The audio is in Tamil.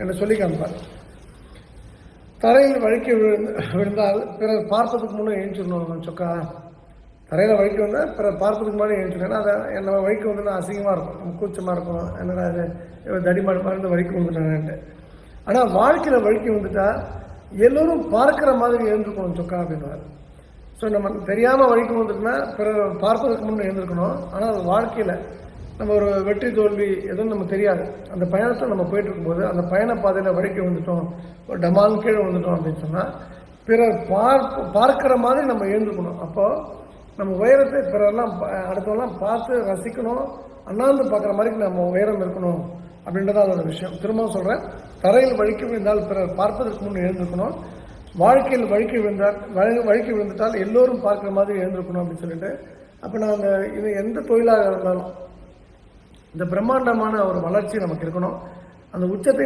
என்று சொல்லி காண்பார் தரையில் வழுக்கி விழுந்து விழுந்தால் பிறர் பார்ப்பதுக்கு முன்னே எழுந்திடணும் சொக்கா. தரையில் வழுக்கி வந்தால் பிறர் பார்ப்பதுக்கு முன்னாடி எழுந்திடணும் அதை நம்ம வழுக்கி வந்து அசிங்கமாக இருக்கும். நம்ம கூச்சமாக இருக்கும். என்னடா இது? தடிமாடு மாதிரி வழுக்கி வந்துட்டாங்கன்ட்டு ஆனால் வாழ்க்கையில் வழுக்கி வந்துட்டா எல்லோரும் பார்க்குற மாதிரி எழுந்திருக்கணும் சொக்கா அப்படின்வார் ஸோ நம்ம தெரியாமல் வழிக்கு வந்துட்டுனா பிறர் பார்ப்பதற்கு முன்னே எழுந்திருக்கணும். ஆனால் அது வாழ்க்கையில் நம்ம ஒரு வெற்றி தோல்வி எதுவும் நமக்கு தெரியாது. அந்த பயணத்தை நம்ம போயிட்டு இருக்கும்போது அந்த பயண பாதையில் வழிக்கு வந்துட்டோம் ஒரு டமால் கீழே வந்துட்டோம் அப்படின்னு சொன்னால் பிறர் பார்ப்பு பார்க்குற மாதிரி நம்ம எழுந்துக்கணும். அப்போது நம்ம உயரத்தை பிறரெல்லாம் அடுத்தவெல்லாம் பார்த்து ரசிக்கணும். அண்ணாந்து பார்க்குற மாதிரி நம்ம உயரம் இருக்கணும் அப்படின்றத அதோட விஷயம். திரும்பவும் சொல்கிறேன் தரையில் வழுக்கி விழுந்தால் பிறர் பார்ப்பதற்கு முன் எழுந்திருக்கணும் வாழ்க்கையில் வழுக்கி விழுந்தால் வழி வழுக்கி விழுந்துட்டால் எல்லோரும் பார்க்குற மாதிரி எழுந்திருக்கணும் அப்படின்னு சொல்லிட்டு அப்போ நான் இது எந்த தொழிலாக இருந்தாலும் இந்த பிரம்மாண்டமான ஒரு வளர்ச்சி நமக்கு இருக்கணும். அந்த உச்சத்தை